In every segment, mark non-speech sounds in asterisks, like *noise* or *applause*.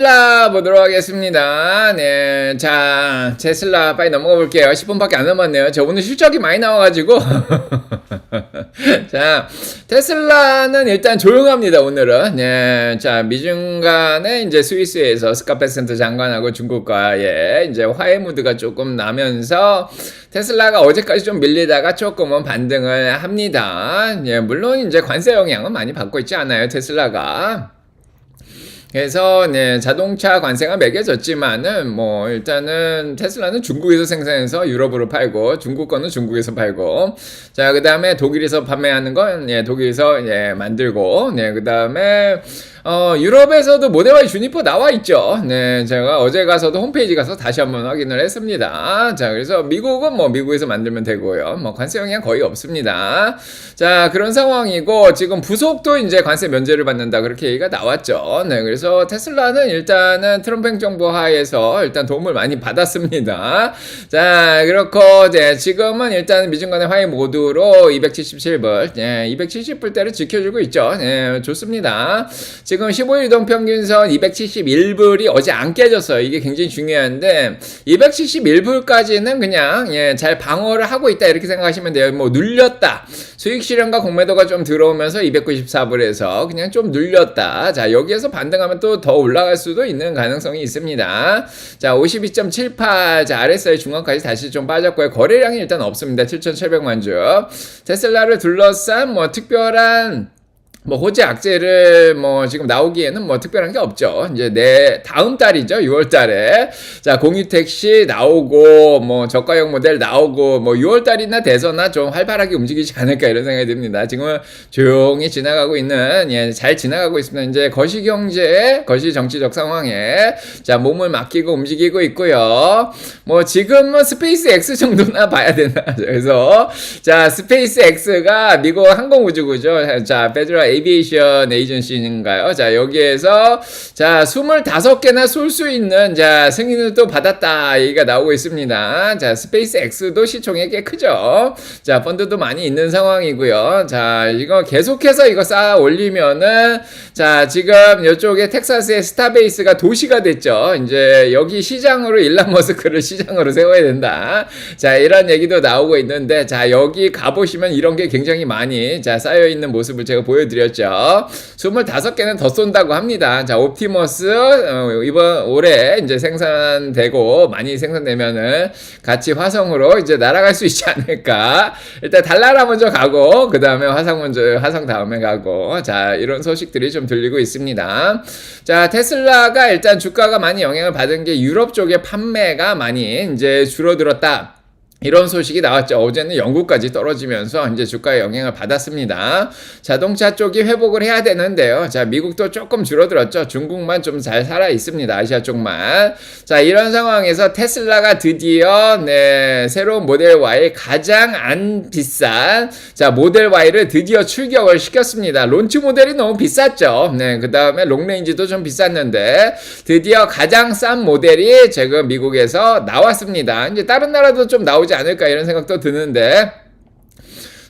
테슬라 보도록 하겠습니다. 네. 자, 테슬라 빨리 넘어가 볼게요. 10분밖에 안 남았네요. 저 오늘 실적이 많이 나와가지고. *laughs* 자, 테슬라는 일단 조용합니다, 오늘은. 네. 자, 미중 간에 이제 스위스에서 스카페센터 장관하고 중국과의 이제 화해 무드가 조금 나면서 테슬라가 어제까지 좀 밀리다가 조금은 반등을 합니다. 예, 물론 이제 관세 영향은 많이 받고 있지 않아요, 테슬라가. 그래서 네, 자동차 관세가 매겨졌지만은 뭐 일단은 테슬라는 중국에서 생산해서 유럽으로 팔고 중국 거는 중국에서 팔고. 자 그다음에 독일에서 판매하는 건 예, 독일에서 예, 만들고. 네 그다음에 어, 유럽에서도 모델 Y 주니퍼 나와 있죠. 네, 제가 어제 가서도 홈페이지 가서 다시 한번 확인을 했습니다. 자, 그래서 미국은 뭐 미국에서 만들면 되고요. 뭐 관세 영향 거의 없습니다. 자, 그런 상황이고 지금 부속도 이제 관세 면제를 받는다 그렇게 얘기가 나왔죠. 네, 그래서 테슬라는 일단은 트럼프 행정부 하에서 일단 도움을 많이 받았습니다. 자, 그렇고 이제 지금은 일단 미중 간의 화해 모드로 277불, 예, 270불대를 지켜주고 있죠. 예, 좋습니다. 지금 15일 이동 평균선 271불이 어제 안 깨졌어요. 이게 굉장히 중요한데 271불까지는 그냥 예, 잘 방어를 하고 있다 이렇게 생각하시면 돼요. 뭐 눌렸다. 수익 실현과 공매도가 좀 들어오면서 294불에서 그냥 좀 눌렸다. 자, 여기에서 반등하면 또 더 올라갈 수도 있는 가능성이 있습니다. 자, 52.78. 자, RSI 중간까지 다시 좀 빠졌고요. 거래량이 일단 없습니다. 7,700만 주. 테슬라를 둘러싼 뭐 특별한 뭐 호재 악재를 뭐 지금 나오기에는 뭐 특별한 게 없죠. 이제 내 다음 달이죠. 6월 달에. 자, 공유 택시 나오고 뭐 저가형 모델 나오고 뭐 6월 달이나 돼서나 좀 활발하게 움직이지 않을까 이런 생각이 듭니다. 지금은 조용히 지나가고 있는 예, 잘 지나가고 있습니다. 이제 거시 경제, 거시 정치적 상황에 자, 몸을 맡기고 움직이고 있고요. 뭐 지금은 스페이스 X 정도나 봐야 되나. *laughs* 그래서 자, 스페이스 X가 미국 항공우주구죠. 자, 페드럴 에이비에이션 에이전시인가요? 자, 여기에서 자, 25개나 쏠 수 있는 자, 승인을 또 받았다. 얘기가 나오고 있습니다. 자, 스페이스 X도 시총이 꽤 크죠. 자, 펀드도 많이 있는 상황이고요. 자, 이거 계속해서 이거 쌓아 올리면은 자, 지금 이쪽에 텍사스의 스타베이스가 도시가 됐죠. 이제 여기 시장으로 일란 머스크를 시장으로 세워야 된다. 자, 이런 얘기도 나오고 있는데 자, 여기 가 보시면 이런 게 굉장히 많이 자, 쌓여 있는 모습을 제가 보여 드렸 죠. 25개는 더 쏜다고 합니다. 자, 옵티머스 어, 이번 올해 이제 생산되고 많이 생산되면은 같이 화성으로 이제 날아갈 수 있지 않을까. 일단 달나라 먼저 가고 그다음에 화성 먼저 화성 다음에 가고 자, 이런 소식들이 좀 들리고 있습니다. 자, 테슬라가 일단 주가가 많이 영향을 받은 게 유럽 쪽의 판매가 많이 이제 줄어들었다. 이런 소식이 나왔죠. 어제는 영국까지 떨어지면서 이제 주가에 영향을 받았습니다. 자동차 쪽이 회복을 해야 되는데요. 자, 미국도 조금 줄어들었죠. 중국만 좀 잘 살아 있습니다. 아시아 쪽만. 자, 이런 상황에서 테슬라가 드디어 네, 새로운 모델 Y 가장 안 비싼 자, 모델 Y를 드디어 출격을 시켰습니다. 론치 모델이 너무 비쌌죠. 네, 그다음에 롱레인지도 좀 비쌌는데 드디어 가장 싼 모델이 지금 미국에서 나왔습니다. 이제 다른 나라도 좀 나오지 않을까 이런 생각도 드는데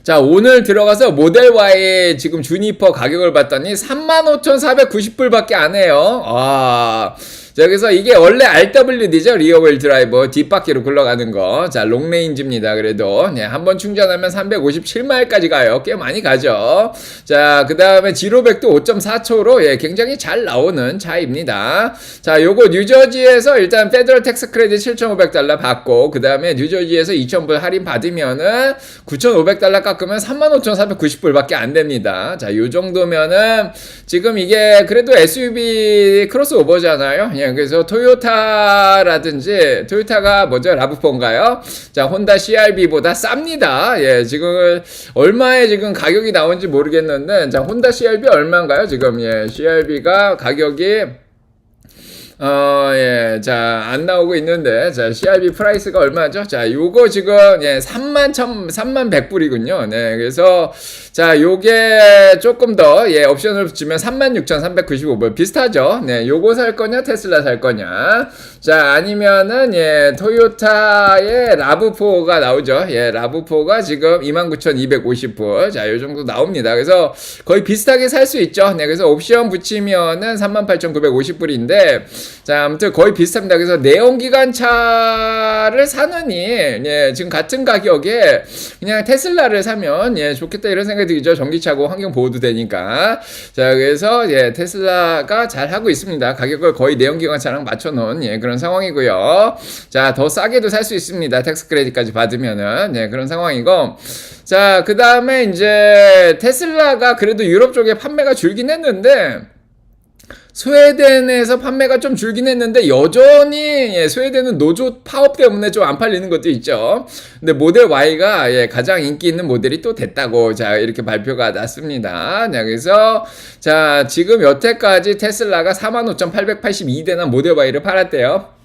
자, 오늘 들어가서 모델 Y 지금 주니퍼 가격을 봤더니 35,490불밖에 안 해요. 아. 자, 그래서 이게 원래 RWD죠. 리어웰 드라이버. 뒷바퀴로 굴러가는 거. 자, 롱레인지입니다. 그래도. 네, 한번 충전하면 357마일까지 가요. 꽤 많이 가죠. 자, 그 다음에 지로백도 5.4초로 예, 굉장히 잘 나오는 차입니다. 자, 요거 뉴저지에서 일단 페더럴 텍스 크레딧 7,500달러 받고, 그 다음에 뉴저지에서 2,000불 할인 받으면은 9,500달러 깎으면 35,490불 밖에 안 됩니다. 자, 요 정도면은 지금 이게 그래도 SUV 크로스오버잖아요. 예, 그래서 토요타라든지 토요타가 뭐죠? 라브포인가요? 자, 혼다 CRV보다 쌉니다. 예, 지금 얼마에 지금 가격이 나온지 모르겠는데 자, 혼다 CRV 얼마인가요? 지금 예, CRV가 가격이 어, 예, 자, 안 나오고 있는데, 자, CRB 프라이스가 얼마죠? 자, 요거 지금, 예, 3만 천, 3만 100불이군요. 네, 그래서, 자, 요게 조금 더, 예, 옵션을 붙이면 36,395불. 비슷하죠? 네, 요거 살 거냐, 테슬라 살 거냐. 자, 아니면은, 예, 토요타의 라브4가 나오죠. 예, 라브4가 지금 29,250불. 자, 요 정도 나옵니다. 그래서 거의 비슷하게 살 수 있죠. 네, 그래서 옵션 붙이면은 38,950불인데, 자, 아무튼 거의 비슷합니다. 그래서 내연기관차를 사느니, 예, 지금 같은 가격에 그냥 테슬라를 사면, 예, 좋겠다 이런 생각이 들죠. 전기차고 환경 보호도 되니까. 자, 그래서, 예, 테슬라가 잘 하고 있습니다. 가격을 거의 내연기관차랑 맞춰놓은, 예, 그런 상황이고요. 자, 더 싸게도 살 수 있습니다. 텍스 크레딧까지 받으면은, 예, 그런 상황이고. 자, 그 다음에 이제 테슬라가 그래도 유럽 쪽에 판매가 줄긴 했는데, 스웨덴에서 판매가 좀 줄긴 했는데 여전히 예, 스웨덴은 노조 파업 때문에 좀 안 팔리는 것도 있죠. 근데 모델 Y가 예, 가장 인기 있는 모델이 또 됐다고 자 이렇게 발표가 났습니다. 자, 그래서 자 지금 여태까지 테슬라가 45,882대나 모델 Y를 팔았대요.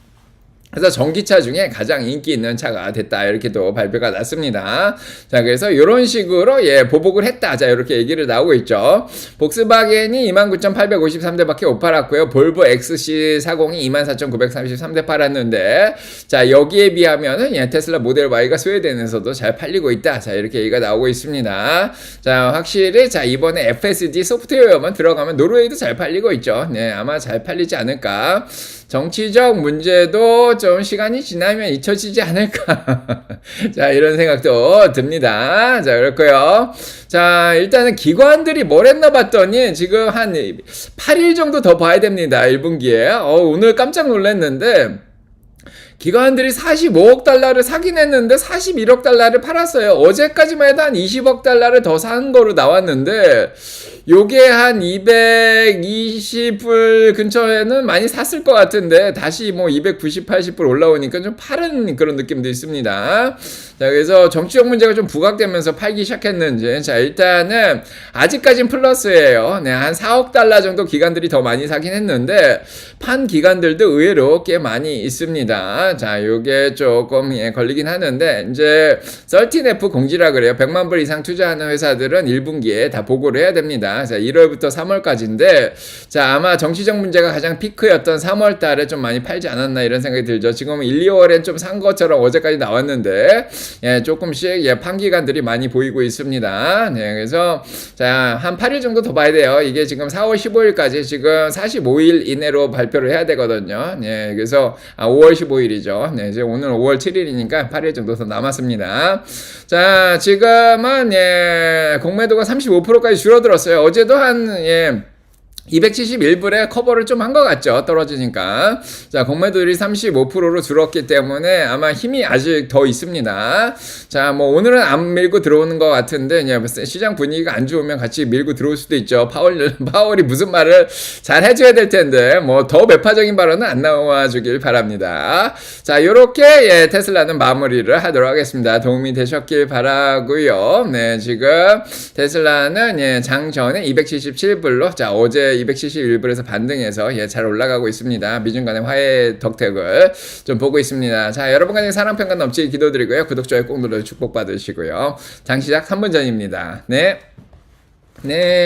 그래서 전기차 중에 가장 인기 있는 차가 됐다 이렇게 또 발표가 났습니다. 자 그래서 이런 식으로 예 보복을 했다. 자 이렇게 얘기를 나오고 있죠. 복스바겐이 29,853대밖에 못 팔았고요. 볼보 XC40이 24,933대 팔았는데 자 여기에 비하면은 예, 테슬라 모델 Y가 스웨덴에서도 잘 팔리고 있다. 자 이렇게 얘기가 나오고 있습니다. 자 확실히 자 이번에 FSD 소프트웨어만 들어가면 노르웨이도 잘 팔리고 있죠. 네 아마 잘 팔리지 않을까. 정치적 문제도 좀 시간이 지나면 잊혀지지 않을까. *laughs* 자, 이런 생각도 듭니다. 자, 그렇고요 자, 일단은 기관들이 뭘 했나 봤더니 지금 한 8일 정도 더 봐야 됩니다. 1분기에. 어, 오늘 깜짝 놀랐는데 기관들이 45억 달러를 사긴 했는데 41억 달러를 팔았어요. 어제까지만 해도 한 20억 달러를 더 산 거로 나왔는데 요게 한 220불 근처에는 많이 샀을 것 같은데 다시 뭐 290, 80불 올라오니까 좀 파는 그런 느낌도 있습니다. 자, 그래서 정치적 문제가 좀 부각되면서 팔기 시작했는지 자, 일단은 아직까진 플러스예요. 네, 한 4억 달러 정도 기관들이 더 많이 사긴 했는데 판 기관들도 의외로 꽤 많이 있습니다. 자, 요게 조금 예, 걸리긴 하는데 이제 13F 공지라 그래요. 100만 불 이상 투자하는 회사들은 1분기에 다 보고를 해야 됩니다. 자, 1월부터 3월까지인데 자, 아마 정치적 문제가 가장 피크였던 3월 달에 좀 많이 팔지 않았나 이런 생각이 들죠. 지금 1, 2월엔 좀 산 것처럼 어제까지 나왔는데 예, 조금씩 예, 판기관들이 많이 보이고 있습니다. 네, 그래서 자, 한 8일 정도 더 봐야 돼요. 이게 지금 4월 15일까지 지금 45일 이내로 발표를 해야 되거든요. 네, 그래서 아, 5월 15일이죠. 네, 이제 오늘 5월 7일이니까 8일 정도 더 남았습니다. 자, 지금은 예, 공매도가 35%까지 줄어들었어요. 어제도 한 예, 271불에 커버를 좀 한 것 같죠. 떨어지니까. 자, 공매도율이 35%로 줄었기 때문에 아마 힘이 아직 더 있습니다. 자, 뭐 오늘은 안 밀고 들어오는 것 같은데, 시장 분위기가 안 좋으면 같이 밀고 들어올 수도 있죠. 파월, *laughs* 파월이 무슨 말을 잘 해줘야 될 텐데, 뭐더 매파적인 발언은 안 나와 주길 바랍니다. 자, 요렇게, 예, 테슬라는 마무리를 하도록 하겠습니다. 도움이 되셨길 바라고요 네, 지금 테슬라는 예, 장 전에 277불로, 자, 어제 271불에서 반등해서 예, 잘 올라가고 있습니다. 미중 간의 화해 덕택을 좀 보고 있습니다. 자, 여러분 간의 사랑평가 넘치게 기도드리고요. 구독, 좋아요 꼭 눌러 축복받으시고요. 장 시작 3분 전입니다. 네. 네.